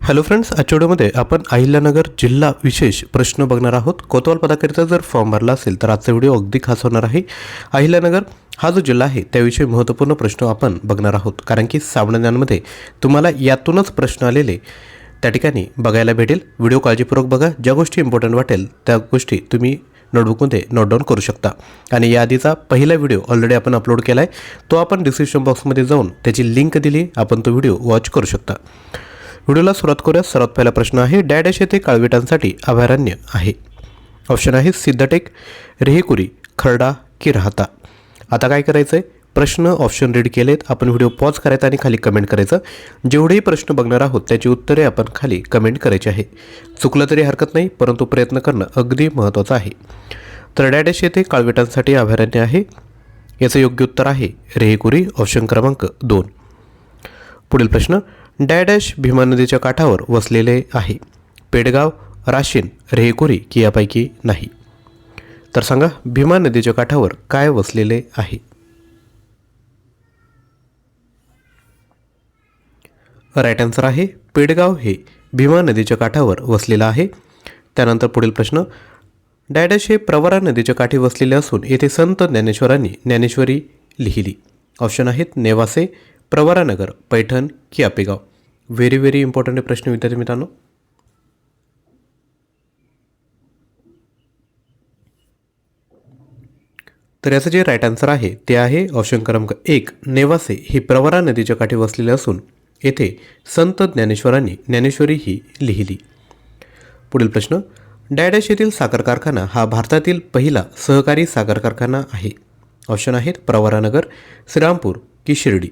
Hello friends आजच्या व्हिडिओमध्ये आपण अहिल्यानगर जिल्हा विशेष प्रश्न बघणार आहोत. कोतवाल पदाकरिता जर फॉर्म भरला असेल तर आजचा व्हिडिओ अगदी खास होणार आहे. अहिल्यानगर हा जो जिल्हा आहे त्याविषयी महत्त्वपूर्ण प्रश्न आपण बघणार आहोत. कारण की सामान्यांमध्ये तुम्हाला यातूनच प्रश्न आलेले त्या ठिकाणी बघायला भेटेल. व्हिडिओ काळजीपूर्वक बघा. ज्या गोष्टी इम्पॉर्टंट वाटेल त्या गोष्टी तुम्ही नोटबुकमध्ये नोट डाऊन करू शकता. आणि या आधीचा पहिला व्हिडिओ ऑलरेडी आपण अपलोड केला आहे तो आपण डिस्क्रिप्शन बॉक्समध्ये जाऊन त्याची लिंक दिली आपण तो व्हिडिओ वॉच करू शकता. व्हिडिओला सुरुवात करूया सर्वात पहिला प्रश्न आहे डॅडॅश येथे काळविटांसाठी अभयारण्य आहे. ऑप्शन आहे सिद्धटेक रेहेकुरी खरडा की राहता. आता काय करायचं आहे प्रश्न ऑप्शन रीड केलेत. आपण व्हिडिओ पॉज करायचा आणि खाली कमेंट करायचं. जेवढेही प्रश्न बघणार आहोत त्याची उत्तरे आपण खाली कमेंट करायची आहे. चुकलं तरी हरकत नाही परंतु प्रयत्न करणं अगदी महत्त्वाचं आहे. तर डॅडॅश येथे काळविटांसाठी अभयारण्य आहे. याचं योग्य उत्तर आहे रेहेकुरी ऑप्शन क्रमांक दोन. पुढील प्रश्न डॅडॅश भीमा नदीच्या काठावर वसलेले आहे. पेडगाव राशीन रेहकुरी की यापैकी नाही. तर सांगा भीमा नदीच्या काठावर काय वसलेले आहे? राईट आन्सर आहे पेडगाव हे भीमा नदीच्या काठावर वसलेलं आहे. त्यानंतर पुढील प्रश्न डॅडॅश हे प्रवरा नदीच्या काठी वसलेले असून येथे संत ज्ञानेश्वरांनी ज्ञानेश्वरी लिहिली. ऑप्शन आहेत नेवासे प्रवरानगर पैठण की आपेगाव व्हेरी व्हेरी इम्पॉर्टंट प्रश्न विद्यार्थी मित्रांनो. तर याचं जे राईट आन्सर आहे ते आहे ऑप्शन क्रमांक एक नेवासे ही प्रवरा नदीच्या काठी वसलेले असून येथे संत ज्ञानेश्वरांनी ज्ञानेश्वरी ही लिहिली. पुढील प्रश्न डॅडॅश येथील साखर कारखाना हा भारतातील पहिला सहकारी साखर कारखाना आहे. ऑप्शन आहेत प्रवरानगर श्रीरामपूर की शिर्डी.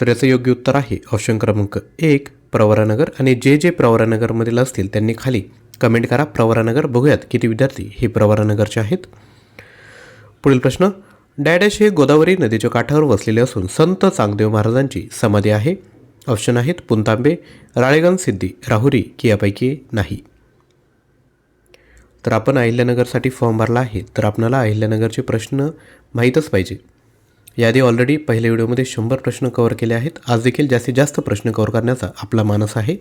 तर याचं योग्य उत्तर आहे. ऑप्शन क्रमांक एक प्रवरानगर आणि जे जे प्रवरानगरमधील असतील त्यांनी खाली कमेंट करा. प्रवरानगर बघूयात किती विद्यार्थी हे प्रवरानगरचे आहेत. पुढील प्रश्न डॅडॅश हे गोदावरी नदीच्या काठावर वसलेले असून संत चांगदेव महाराजांची समाधी आहे. ऑप्शन आहेत पुंतांबे राळेगण सिद्धी राहुरी की यापैकी नाही. तर आपण अहिल्यानगरसाठी फॉर्म भरला आहे. तर आपणाला अहिल्यानगरचे प्रश्न माहीतच पाहिजे. याआधी ऑलरेडी पहिल्या व्हिडिओमध्ये शंभर प्रश्न कव्हर केले आहेत. आज देखील जास्तीत जास्त प्रश्न कव्हर करण्याचा आपला मानस आहे.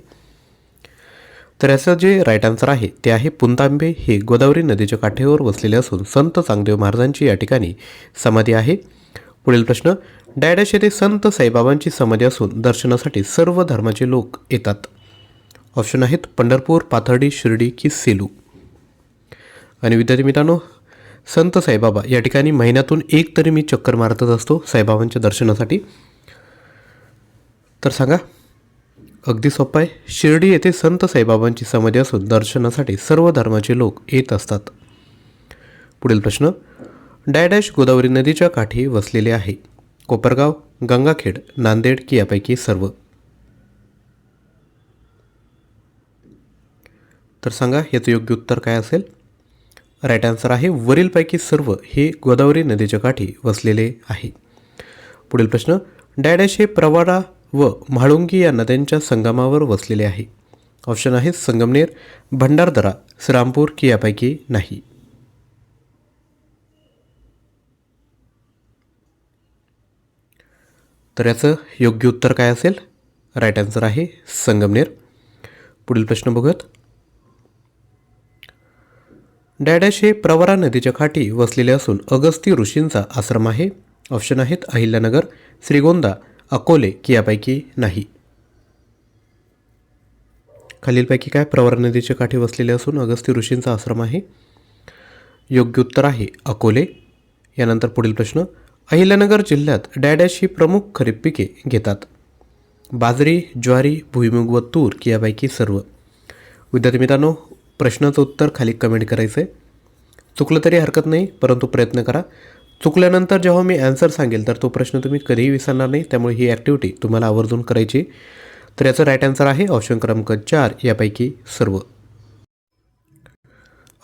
तर याचं जे राईट आन्सर आहे ते आहे पुंतांबे हे गोदावरी नदीच्या काठेवर वसलेले असून संत चांगदेव महाराजांची या ठिकाणी समाधी आहे. पुढील प्रश्न डॅडॅश येथे संत साईबाबांची समाधी असून दर्शनासाठी सर्व धर्माचे लोक येतात. ऑप्शन आहेत पंढरपूर पाथर्डी शिर्डी की सेलू. आणि विद्यार्थी मित्रांनो संत साईबाबा या ठिकाणी महिन्यातून एक तरी मी चक्कर मारतच असतो साईबाबांच्या दर्शनासाठी. तर सांगा अगदी सोपं आहे. शिर्डी येथे संत साईबाबांची समाधी असून दर्शनासाठी सर्व धर्माचे लोक येत असतात. पुढील प्रश्न डायडॅश गोदावरी नदीच्या काठी वसलेले आहे. कोपरगाव गंगाखेड नांदेड की यापैकी सर्व. तर सांगा याचं योग्य उत्तर काय असेल? राईट आन्सर आहे वरीलपैकी सर्व हे गोदावरी नदीच्या काठी वसलेले आहे. पुढील प्रश्न डॅडॅश हे प्रवारा व म्हाळुंगी या नद्यांच्या संगमावर वसलेले आहे. ऑप्शन आहे संगमनेर भंडारदरा श्रामपूर की यापैकी नाही. तर याचं योग्य उत्तर काय असेल? राईट आन्सर आहे संगमनेर. पुढील प्रश्न बघूयात डॅडॅश हे प्रवरा नदीच्या खाटी वसलेले असून अगस्ती ऋषींचा आश्रम आहे. ऑप्शन आहेत अहिल्यानगर श्रीगोंदा अकोले की यापैकी नाही. खालीलपैकी काय? प्रवरा नदीच्या काठी वसलेले असून अगस्ती ऋषींचा आश्रम आहे. योग्य उत्तर आहे अकोले. यानंतर पुढील प्रश्न. अहिल्यानगर जिल्ह्यात डॅडॅश ही प्रमुख खरीप पिके घेतात. बाजरी ज्वारी भुईमुग व तूर की यापैकी सर्व. विद्यार्थी मित्रांनो प्रश्नाचं उत्तर खाली कमेंट करायचं आहे चुकलं तरी हरकत नाही परंतु प्रयत्न करा. चुकल्यानंतर जेव्हा मी ॲन्सर सांगेल तर तो प्रश्न तुम्ही कधीही विसरणार नाही त्यामुळे ही ॲक्टिव्हिटी तुम्हाला आवर्जून करायची तर याचं राईट आन्सर आहे ऑप्शन क्रमांक चार यापैकी सर्व.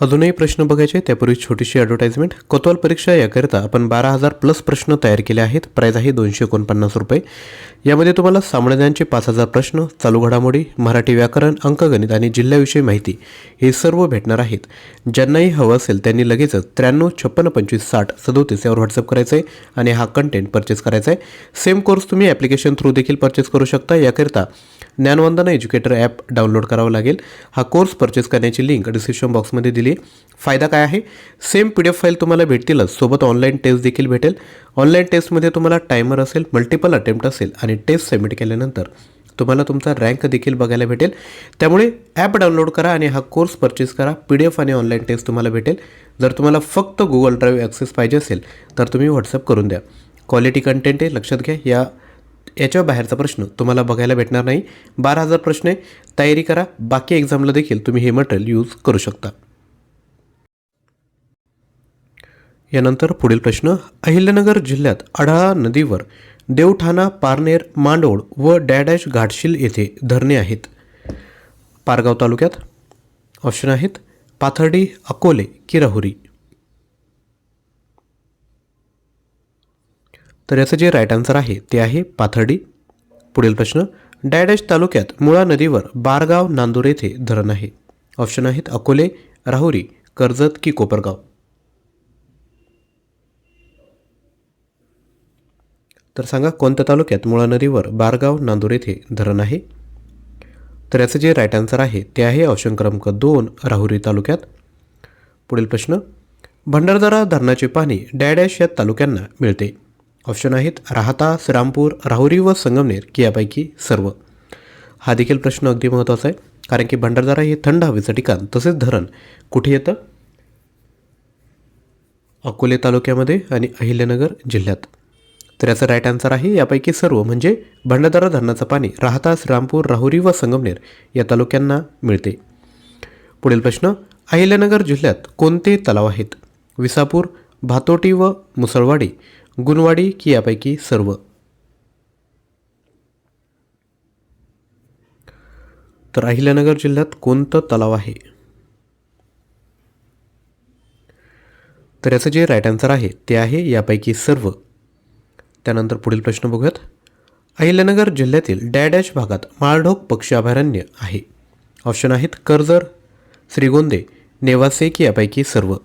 अजूनही प्रश्न बघायचे त्यापूर्वी छोटीशी ॲडव्हर्टाइजमेंट कोतवाल परीक्षा याकरिता आपण बारा हजार प्लस प्रश्न तयार केले आहेत. प्राईज आहे दोनशे एकोणपन्नास रुपये. यामध्ये तुम्हाला सामान्यांचे पाच हजार प्रश्न चालू घडामोडी मराठी व्याकरण अंकगणित आणि जिल्ह्याविषयी माहिती हे सर्व भेटणार आहेत. ज्यांनाही हवं असेल त्यांनी लगेचच त्र्याण्णव छप्पन्न पंचवीस साठ सदोतीस यावर व्हॉट्सअप करायचं आहे आणि हा कंटेंट परचेस करायचा आहे सेम कोर्स तुम्ही ॲप्लिकेशन थ्रू देखील परचेस करू शकता. याकरिता ज्ञानवंदना एज्युकेटर ॲप डाउनलोड करावं लागेल. हा कोर्स परचेस करण्याची लिंक डिस्क्रिप्शन बॉक्समध्ये दिली आहे. फायदा काय आहे? Same P D F file तुम्हाला भेटतीलच सोबत ऑनलाईन टेस्ट देखील भेटेल. ऑनलाईन टेस्टमध्ये तुम्हाला टायमर असेल मल्टिपल अटेम्प्ट असेल आणि टेस्ट सबमिट केल्यानंतर तुम्हाला तुमचा रँक देखील बघायला भेटेल. त्यामुळे ॲप डाउनलोड करा आणि हा कोर्स परचेस करा. पी डी एफ आणि ऑनलाईन टेस्ट तुम्हाला भेटेल. जर तुम्हाला फक्त गुगल ड्राईव्ह ॲक्सेस पाहिजे असेल तर तुम्ही व्हॉट्सअप करून द्या. क्वालिटी कंटेंट आहे लक्षात घ्या. या याच्या बाहेरचा प्रश्न. तुम्हाला बघायला भेटणार नाही. बारा हजार प्रश्न आहे. तयारी करा. बाकी एक्झामला देखील तुम्ही हे मटेरियल यूज करू शकता. यानंतर पुढील प्रश्न. अहिल्यानगर जिल्ह्यात अढाळा नदीवर देवठाणा पारनेर मांडोळ व डॅडॅश घाटशील येथे धरणे आहेत. पारगाव तालुक्यात ऑप्शन आहेत. पाथर्डी अकोले की राहुरी तर याचं जे राईट आन्सर आहे ते आहे पाथर्डी. पुढील प्रश्न डायडॅश तालुक्यात मुळा नदीवर बारगाव नांदूर येथे धरण आहे. ऑप्शन आहेत अकोले राहुरी कर्जत की कोपरगाव. तर सांगा कोणत्या तालुक्यात मुळा नदीवर बारगाव नांदूर येथे धरण आहे? तर याचं जे राईट आन्सर आहे ते आहे ऑप्शन क्रमांक दोन राहुरी तालुक्यात. पुढील प्रश्न भंडारदरा धरणाचे पाणी डॅडॅश या तालुक्यांना मिळते. ऑप्शन आहेत राहता श्रीरामपूर राहुरी व संगमनेर की यापैकी सर्व. हा देखील प्रश्न अगदी महत्त्वाचा आहे कारण की भंडारदारा हे थंड हवेचं ठिकाण तसेच धरण कुठे येतं? अकोले तालुक्यामध्ये आणि अहिल्यानगर जिल्ह्यात. तर याचं राईट आन्सर आहे यापैकी सर्व म्हणजे भंडारदारा धरणाचं पाणी राहता श्रीरामपूर राहुरी व संगमनेर या तालुक्यांना मिळते. पुढील प्रश्न अहिल्यानगर जिल्ह्यात कोणते तलाव आहेत? विसापूर भातोटी व मुसळवाडी गुणवाडी की यापैकी सर्व. तर अहिल्यानगर जिल्ह्यात कोणतं तलाव आहे? तर याचं जे राईट आन्सर आहे ते आहे यापैकी सर्व. त्यानंतर पुढील प्रश्न बघूयात. अहिल्यानगर जिल्ह्यातील डॅडॅश भागात माळढोक पक्षी अभयारण्य आहे. ऑप्शन आहेत कर्जर श्रीगोंदे नेवासे की यापैकी सर्व.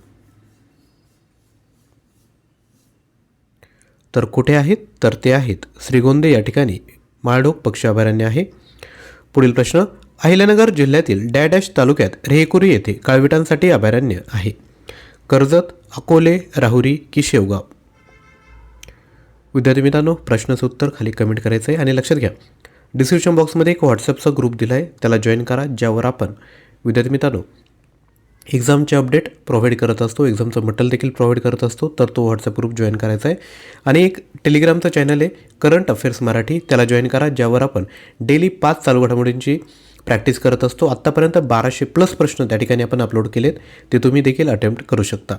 तर कुठे आहेत? तर ते आहेत श्रीगोंदे या ठिकाणी. माळढोक पक्षी अभयारण्य आहे. पुढील प्रश्न अहिल्यानगर जिल्ह्यातील डॅडॅश तालुक्यात रेहकुरी येथे काळविटांसाठी अभयारण्य आहे. कर्जत अकोले राहुरी की शेवगाव विद्यार्थी मित्रांनो प्रश्नाचं उत्तर खाली कमेंट करायचं आहे आणि लक्षात घ्या. डिस्क्रिप्शन बॉक्समध्ये एक व्हॉट्सअपचा ग्रुप दिला आहे त्याला जॉईन करा ज्यावर आपण विद्यार्थी मित्रांनो एक्झामचे अपडेट प्रोव्हाइड करत असतो. एक्झामचं मटेरियल देखील प्रोव्हाइड करत असतो. तर तो व्हॉट्सअप ग्रुप जॉईन करायचा आहे. आणि एक टेलिग्रामचं चॅनल आहे करंट अफेअर्स मराठी. त्याला जॉईन करा ज्यावर आपण डेली पाच चालू घडामोडींची प्रॅक्टिस करत असतो. आत्तापर्यंत बाराशे प्लस प्रश्न त्या ठिकाणी आपण अपलोड केलेत. ते तुम्ही देखील अटेम्प्ट करू शकता.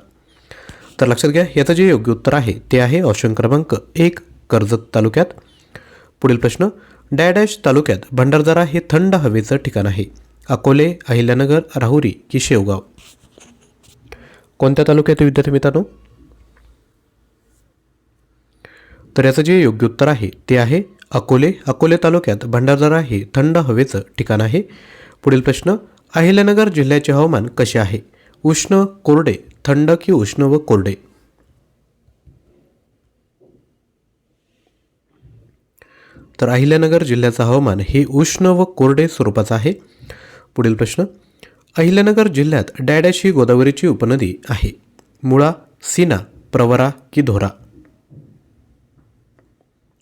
तर लक्षात घ्या याचं जे योग्य उत्तर आहे ते आहे ऑप्शन क्रमांक एक कर्जत तालुक्यात. पुढील प्रश्न डॅडॅश तालुक्यात भंडारदारा हे थंड हवेचं ठिकाण आहे. अकोले अहिल्यानगर राहुरी की शेवगाव? कोणत्या तालुक्यात विद्यार्थी मित्रांनो? तर याचं जे योग्य उत्तर आहे ते आहे अकोले. अकोले तालुक्यात भंडारदरा हे थंड हवेचं ठिकाण आहे. पुढील प्रश्न अहिल्यानगर जिल्ह्याचे हवामान कसे आहे? उष्ण कोरडे थंड की उष्ण व कोरडे? तर अहिल्यानगर जिल्ह्याचं हवामान हे उष्ण व कोरडे स्वरूपाचं आहे. पुढील प्रश्न अहिल्यानगर जिल्ह्यात डॅडॅश ही गोदावरीची उपनदी आहे. मुळा सीना प्रवरा की धोरा.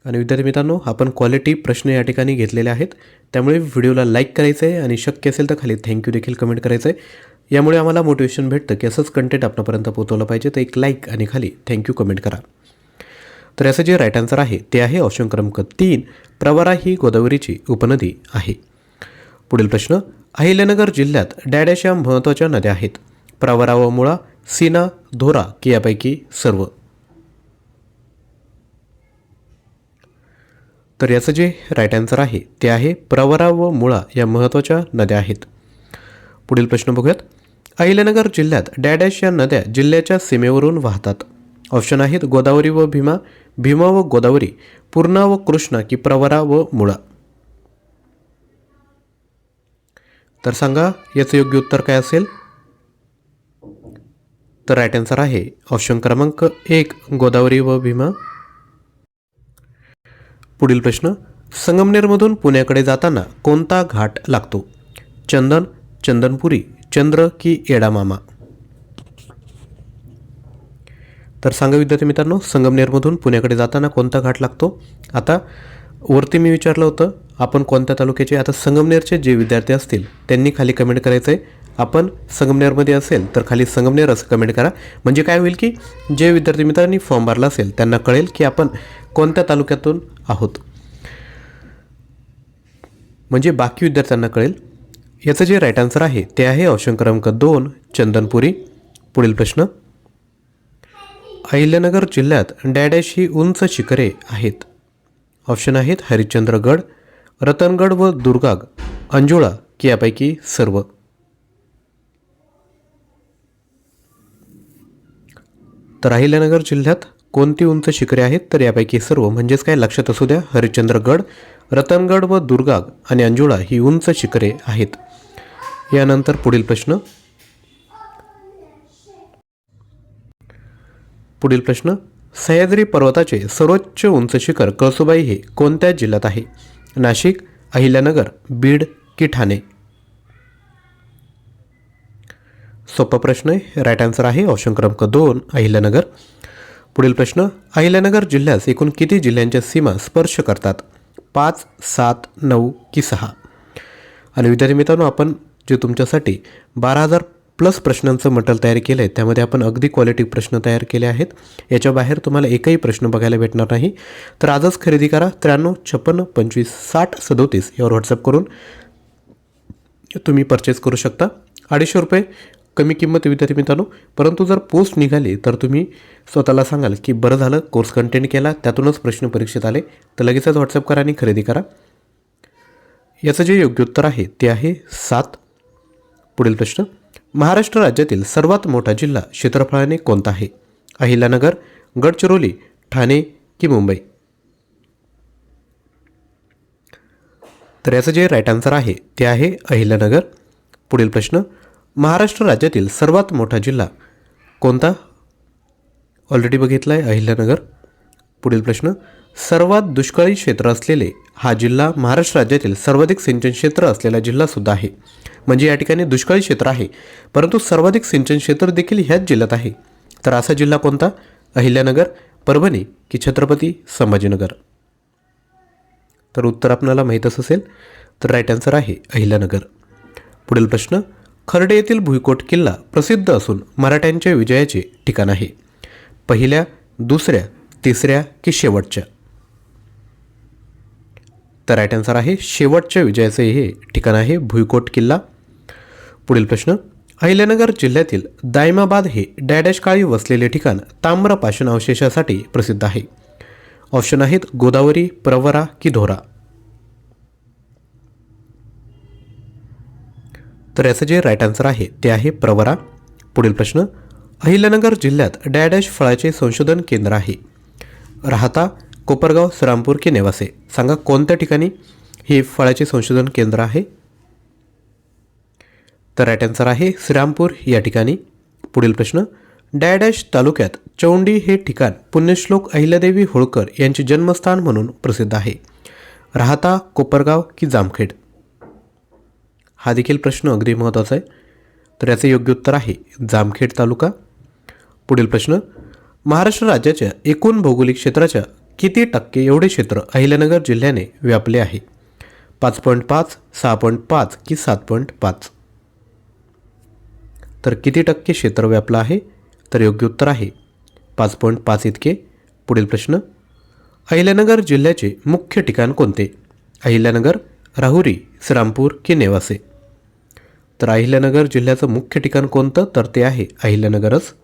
आणि विद्यार्थी मित्रांनो आपण क्वालिटी प्रश्न या ठिकाणी घेतलेले आहेत. त्यामुळे व्हिडिओला लाईक करायचं आहे आणि शक्य असेल तर खाली थँक्यू देखील कमेंट करायचं आहे यामुळे आम्हाला मोटिवेशन भेटतं की असंच कंटेंट आपणापर्यंत पोहोचवलं पाहिजे तर एक लाईक आणि खाली थँक्यू कमेंट करा. तर याचं जे राईट आन्सर आहे ते आहे ऑप्शन क्रमांक तीन. प्रवरा ही गोदावरीची उपनदी आहे. पुढील प्रश्न अहिल्यानगर जिल्ह्यात डॅडॅश या महत्त्वाच्या नद्या आहेत. प्रवरा व मुळा सीना धोरा की यापैकी सर्व. तर याचं जे राईट आन्सर आहे ते आहे प्रवरा व मुळा या महत्त्वाच्या नद्या आहेत. पुढील प्रश्न बघूयात. अहिल्यानगर जिल्ह्यात डॅडॅश या नद्या जिल्ह्याच्या सीमेवरून वाहतात. ऑप्शन आहेत गोदावरी व भीमा भीमा व गोदावरी पूर्णा व कृष्णा की प्रवरा व मुळा तर सांगा याचं योग्य उत्तर काय असेल? तर राईट आन्सर आहे ऑप्शन क्रमांक एक गोदावरी व भीमा. पुढील प्रश्न संगमनेरमधून पुण्याकडे जाताना कोणता घाट लागतो? चंदन चंदनपुरी चंद्र की येडामामा? तर सांगा विद्यार्थी मित्रांनो संगमनेरमधून पुण्याकडे जाताना कोणता घाट लागतो? आता वरती मी विचारलं होतं आपण कोणत्या तालुक्याचे? आता संगमनेरचे जे विद्यार्थी असतील त्यांनी खाली कमेंट करायचं आहे आपण संगमनेरमध्ये असेल तर खाली संगमनेर असं कमेंट करा. म्हणजे काय होईल की जे विद्यार्थी मित्रांनी फॉर्म भरला असेल त्यांना कळेल की आपण कोणत्या तालुक्यातून आहोत. म्हणजे बाकी विद्यार्थ्यांना कळेल. याचं जे राईट आन्सर आहे ते आहे ऑप्शन क्रमांक दोन चंदनपुरी. पुढील प्रश्न. अहिल्यानगर जिल्ह्यात डॅडॅश ही उंच शिखरे आहेत. ऑप्शन आहेत हरिश्चंद्रगड रतनगड व दुर्गाग. अंजुळा की यापैकी सर्व. तर अहिल्यानगर जिल्ह्यात कोणती उंच शिखरे आहेत? तर यापैकी सर्व. म्हणजेच काय? लक्षात असू द्या हरिश्चंद्रगड रतनगड व दुर्गाग आणि अंजुळा ही उंच शिखरे आहेत. यानंतर पुढील प्रश्न. पुढील प्रश्न. सह्याद्री पर्वताचे सर्वोच्च उंच शिखर कळसुबाई हे कोणत्या जिल्ह्यात आहे? नाशिक अहिल्यानगर बीड की ठाणे? सोपा प्रश्न आहे. राईट आन्सर आहे. ऑप्शन क्रमांक दोन अहिल्यानगर. पुढील प्रश्न अहिल्यानगर जिल्ह्यास एकूण किती जिल्ह्यांच्या सीमा स्पर्श करतात? पाच सात नऊ की सहा? आणि विद्यार्थी मित्रांनो आपण जे तुमच्यासाठी बारा हजार प्लस प्रश्नांचं मटल तयार केलं आहे त्यामध्ये आपण अगदी क्वालिटी प्रश्न तयार केले आहेत. याच्या बाहेर तुम्हाला एकही प्रश्न बघायला भेटणार नाही. तर आजच खरेदी करा त्र्याण्णव छप्पन्न पंचवीस साठ सदोतीस यावर व्हॉट्सअप करून तुम्ही परचेस करू शकता. अडीचशे रुपये कमी किंमत विद्यार्थी मित्रांनो. परंतु जर पोस्ट निघाली तर तुम्ही स्वतःला सांगाल की बरं झालं कोर्स कंटेंट केला त्यातूनच प्रश्न परीक्षेत आले तर लगेचच व्हॉट्सअप करा आणि खरेदी करा. याचं जे योग्य उत्तर आहे ते आहे सात. पुढील प्रश्न. महाराष्ट्र राज्यातील सर्वात मोठा जिल्हा क्षेत्रफळाने कोणता आहे? अहिल्यानगर गडचिरोली ठाणे की मुंबई? तर याचं जे राईट आन्सर आहे ते आहे अहिल्यानगर. पुढील प्रश्न महाराष्ट्र राज्यातील सर्वात मोठा जिल्हा कोणता? ऑलरेडी बघितला आहे अहिल्यानगर. पुढील प्रश्न सर्वात दुष्काळी क्षेत्र असलेले हा जिल्हा महाराष्ट्र राज्यातील सर्वाधिक सिंचन क्षेत्र असलेला जिल्हासुद्धा आहे. म्हणजे या ठिकाणी दुष्काळी क्षेत्र आहे. परंतु सर्वाधिक सिंचन क्षेत्र देखील ह्याच जिल्ह्यात आहे. तर असा जिल्हा कोणता? अहिल्यानगर परभणी की छत्रपती संभाजीनगर? तर उत्तर आपणाला माहीतच असेल तर राईट आन्सर आहे अहिल्यानगर. पुढील प्रश्न खर्डे येथील भुईकोट किल्ला प्रसिद्ध असून मराठ्यांच्या विजयाचे ठिकाण आहे. पहिल्या दुसऱ्या तिसऱ्या की शेवटच्या? तर राईट आन्सर आहे शेवटच्या विजयाचे हे ठिकाण आहे भुईकोट किल्ला. पुढील प्रश्न. अहिल्यानगर जिल्ह्यातील दायमाबाद हे डॅडॅश काळी वसलेले ठिकाण ताम्रपाषाण अवशेषासाठी प्रसिद्ध आहे. ऑप्शन आहेत गोदावरी प्रवरा की धोरा. तर याचं जे राईट आन्सर आहे ते आहे प्रवरा. पुढील प्रश्न. अहिल्यानगर जिल्ह्यात डॅडॅश फळाचे संशोधन केंद्र आहे. राहता कोपरगाव श्रामपूर की नेवासे. सांगा कोणत्या ठिकाणी हे फळाचे संशोधन केंद्र आहे? तर राईट आन्सर आहे श्रीरामपूर. या ठिकाणी पुढील प्रश्न डॅडॅश तालुक्यात चौंडी हे ठिकाण पुण्यश्लोक अहिल्यादेवी होळकर यांचे जन्मस्थान म्हणून प्रसिद्ध आहे. राहता कोपरगाव की जामखेड? हा देखील प्रश्न अगदी महत्त्वाचा आहे. तर याचे योग्य उत्तर आहे जामखेड तालुका. पुढील प्रश्न महाराष्ट्र राज्याच्या एकूण भौगोलिक क्षेत्राच्या किती टक्के एवढे क्षेत्र अहिल्यानगर जिल्ह्याने व्यापले आहे? पाच पॉईंट पाच सहा पॉईंट पाच की सात पॉईंट पाच? तर किती टक्के क्षेत्र व्यापलं आहे? तर योग्य उत्तर आहे. पाच पॉईंट पाच इतके. पुढील प्रश्न. अहिल्यानगर जिल्ह्याचे मुख्य ठिकाण कोणते? अहिल्यानगर राहुरी श्रामपूर की नेवासे? तर अहिल्यानगर जिल्ह्याचं मुख्य ठिकाण कोणतं? तर ते आहे अहिल्यानगरच.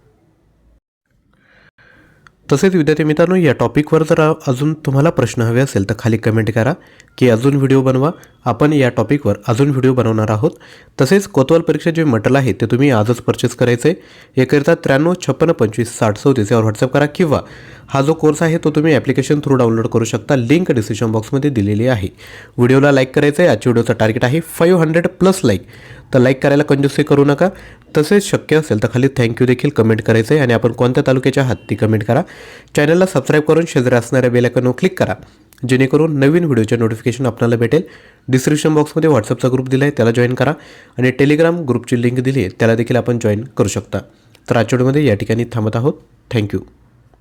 तसेच विद्यार्थी मित्रांनो या टॉपिकवर जर अजून तुम्हाला प्रश्न हवे असेल तर खाली कमेंट करा की अजून व्हिडिओ बनवा. आपण या टॉपिकवर अजून व्हिडिओ बनवणार आहोत. तसेच कोतवाल परीक्षा जे मटेरियल आहे ते तुम्ही आजच परचेस करायचं आहे याकरिता त्र्याण्णव छप्पन्न पंचवीस साठ चौतीस यावर व्हॉट्सअप करा किंवा हा जो कोर्स आहे तो तुम्ही ॲप्लिकेशन थ्रू डाउनलोड करू शकता. लिंक डिस्क्रिप्शन बॉक्समध्ये दिलेली आहे. व्हिडिओला लाईक करायचं आहे आजच्या व्हिडिओचं टार्गेट आहे फाईव्ह हंड्रेड प्लस लाईक तर लाईक करायला कंजूसी करू नका. तसेच शक्य असेल तर खाली थँक्यू देखील कमेंट करायचं आहे आणि आपण कोणत्या तालुक्याच्या आहात ती कमेंट करा चॅनलला सबस्क्राईब करून शेजारी असणाऱ्या बेलायकनवर क्लिक करा. जेणेकरून नवीन व्हिडिओचे नोटिफिकेशन आपल्याला भेटेल. डिस्क्रिप्शन बॉक्समध्ये व्हॉट्सअपचा ग्रुप दिला आहे त्याला जॉईन करा. आणि टेलिग्राम ग्रुपची लिंक दिली आहे त्याला देखील आपण जॉईन करू शकता. तर आठवड्यामध्ये या ठिकाणी थांबत आहोत. थँक्यू